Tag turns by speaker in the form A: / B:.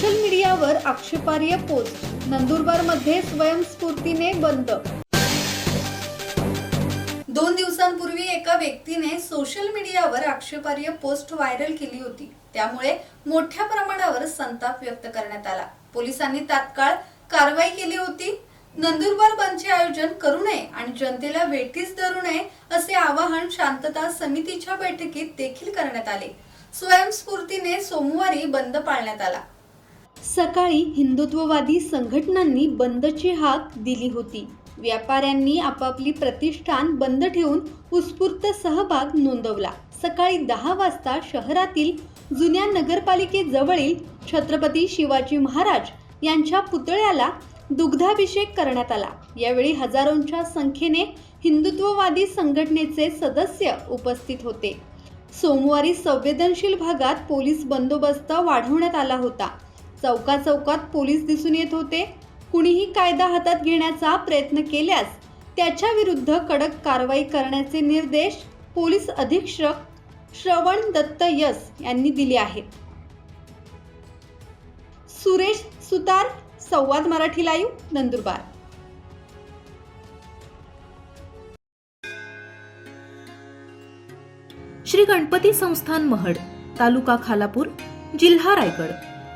A: Social मीडियावर आक्षेपार्ह post नंदुरबारमध्ये स्वयंस्फूर्तीने बंद. दोन दिवसांपूर्वी एका व्यक्तीने सोशल मीडियावर आक्षेपार्ह पोस्ट व्हायरल केली होती. त्यामुळे मोठ्या प्रमाणावर संताप व्यक्त करण्यात आला. पोलिसांनी तात्काळ कारवाई केली होती. नंदुरबार बंदचे आयोजन करू नये आणि जनतेला वेठीस धरू नये असे आवाहन शांतता समितीच्या बैठकीत देखील करण्यात आले. स्वयंस्फूर्तीने सोमवारी बंद पाळण्यात आला. सकाळी हिंदुत्ववादी संघटनांनी बंदची हाक दिली होती. व्यापाऱ्यांनी आपापली प्रतिष्ठान बंद ठेवून उत्स्फूर्त सहभाग नोंदवला. सकाळी दहा वाजता शहरातील जुन्या नगरपालिकेजवळील छत्रपती शिवाजी महाराज यांच्या पुतळ्याला दुग्धाभिषेक करण्यात आला. यावेळी हजारोंच्या संख्येने हिंदुत्ववादी संघटनेचे सदस्य उपस्थित होते. सोमवारी संवेदनशील भागात पोलीस बंदोबस्त वाढवण्यात आला होता. चौका चौकात पोलीस दिसून येत होते. कुणीही कायदा हातात घेण्याचा प्रयत्न केल्यास त्याच्या विरुद्ध कडक कारवाई करण्याचे निर्देश पोलीस अधीक्षक श्रवण दत्त यस यांनी दिले आहेत. सुरेश सुतार संवाद मराठी लाईव्ह नंदुरबार.
B: श्री गणपती संस्थान महड तालुका खालापूर जिल्हा रायगड.